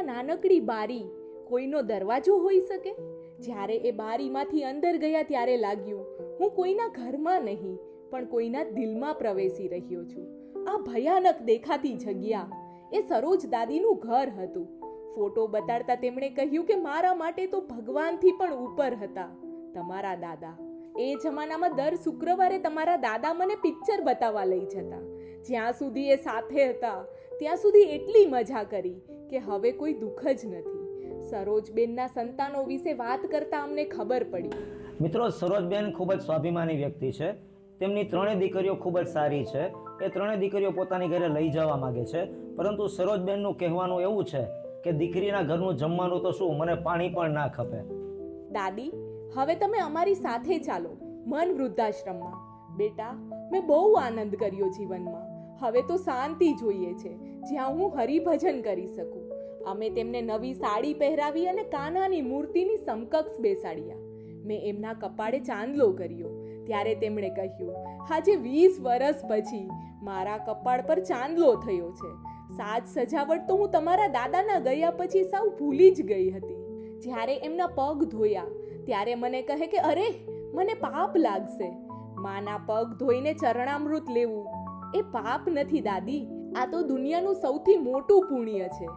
ખૂણામાં નાનકડી બારી. કોઈનો દરવાજો હોઈ શકે? જ્યારે એ બારીમાંથી અંદર ગયા ત્યારે લાગ્યું, હું કોઈના ઘરમાં નહીં, પણ કોઈના દિલમાં પ્રવેશી રહ્યો છું. આ ભયાનક દેખાતી જગ્યા. એ સરોજ દાદીનું ઘર હતું. ફોટો બતાડતા તેમણે કહ્યું કે મારા માટે તો ભગવાનથી પણ ઉપર હતા તમારા દાદા. એ જમાનામાં દર શુક્રવારે તમારા દાદા મને પિક્ચર બતાવવા લઈ જતા. જ્યાં સુધી એ સાથે હતા, ત્યાં સુધી એટલી મજા કરી. કે હવે કોઈ દુઃખ જ નથી. સરોજબેનના સંતાનો વિશે વાત કરતા અમને ખબર પડી. મિત્રો સરોજબેન ખૂબ જ સ્વાભિમાની વ્યક્તિ છે. તેમની ત્રણેય દીકરીઓ ખૂબ જ સારી છે. એ ત્રણેય દીકરીઓ પોતાની ઘરે લઈ જવા માંગે છે. પરંતુ સરોજબેનનું કહેવાનું એવું છે કે દીકરીના ઘરનું જમવાનું તો શું મને પાણી પણ ના ખપે. દાદી હવે તમે અમારી સાથે ચાલો મન વૃદ્ધાશ્રમમાં. બેટા મેં બહુ આનંદ કર્યો જીવનમાં. હવે તો શાંતિ જોઈએ છે. જ્યાં હું હરિભજન કરી શકું. અમે તેમને નવી સાડી પહેરાવી અને કાનાની મૂર્તિની સમકક્ષ બેસાડ્યા. મેં એમના કપાળે ચાંદલો કર્યો. ત્યારે તેમણે કહ્યું, આજે વીસ વર્ષ પછી મારા કપાળ પર ચાંદલો થયો છે. સાજ સજાવટ તો હું તમારા દાદાના ગયા પછી સૌ ભૂલી જ ગઈ હતી. જ્યારે એમના પગ ધોયા, ત્યારે મને કહે કે, અરે, મને પાપ લાગશે. માના પગ ધોઈને ચરણામૃત લેવું એ પાપ નથી દાદી. આ તો દુનિયાનું સૌથી મોટું પુણ્ય છે.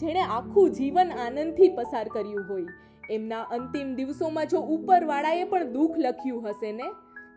જેણે આખું જીવન આનંદથી પસાર કર્યું હોય. એમના અંતિમ દિવસોમાં જો ઉપરવાળાએ પણ દુઃખ લખ્યું હશે ને,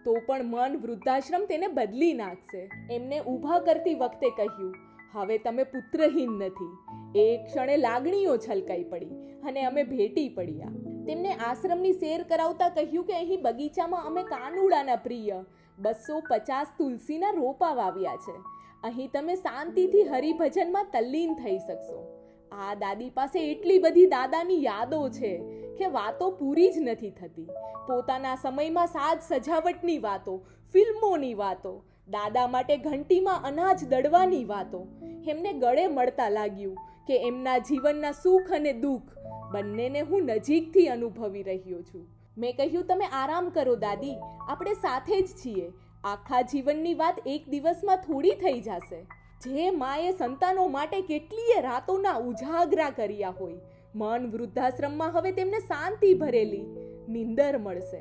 તો પણ મન વૃદ્ધાશ્રમ તેને બદલી નાખશે. એમને ઊભા કરતી વખતે કહ્યું, હવે તમે પુત્રહીન નથી. એ ક્ષણે લાગણીઓ છલકાઈ પડી અને અમે ભેટી પડ્યા. તેમને આશ્રમની સેર કરાવતા કહ્યું કે અહીં બગીચામાં અમે કાનુડાના પ્રિય, બસો પચાસ તુલસીના રોપા વાવ્યા છે. અહીં તમે શાંતિથી હરિભજનમાં તલ્લીન થઈ શકશો. આ દાદી પાસે એટલી બધી દાદાની યાદો છે કે વાતો પૂરી જ નથી થતી. પોતાના સમયમાં સાજ સજાવટની વાતો, ફિલ્મોની વાતો, દાદા માટે ઘંટીમાં અનાજ દળવાની વાતો, એમને ગળે મળતા લાગ્યું કે એમના જીવનના સુખ અને દુઃખ બંનેને હું નજીકથી અનુભવી રહ્યો છું. મેં કહ્યું, તમે આરામ કરો દાદી, આપણે સાથે જ છીએ. આખા જીવનની વાત એક દિવસમાં થોડી થઈ જશે. જે માએ સંતાનો માટે કેટલીય રાતોના ઉજાગરા કર્યા હોય. મન વૃદ્ધાશ્રમમાં હવે તેમને શાંતિ ભરેલી, નિંદર મળશે.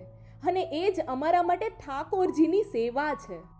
અને એ જ અમારા માટે ઠાકોરજીની સેવા છે.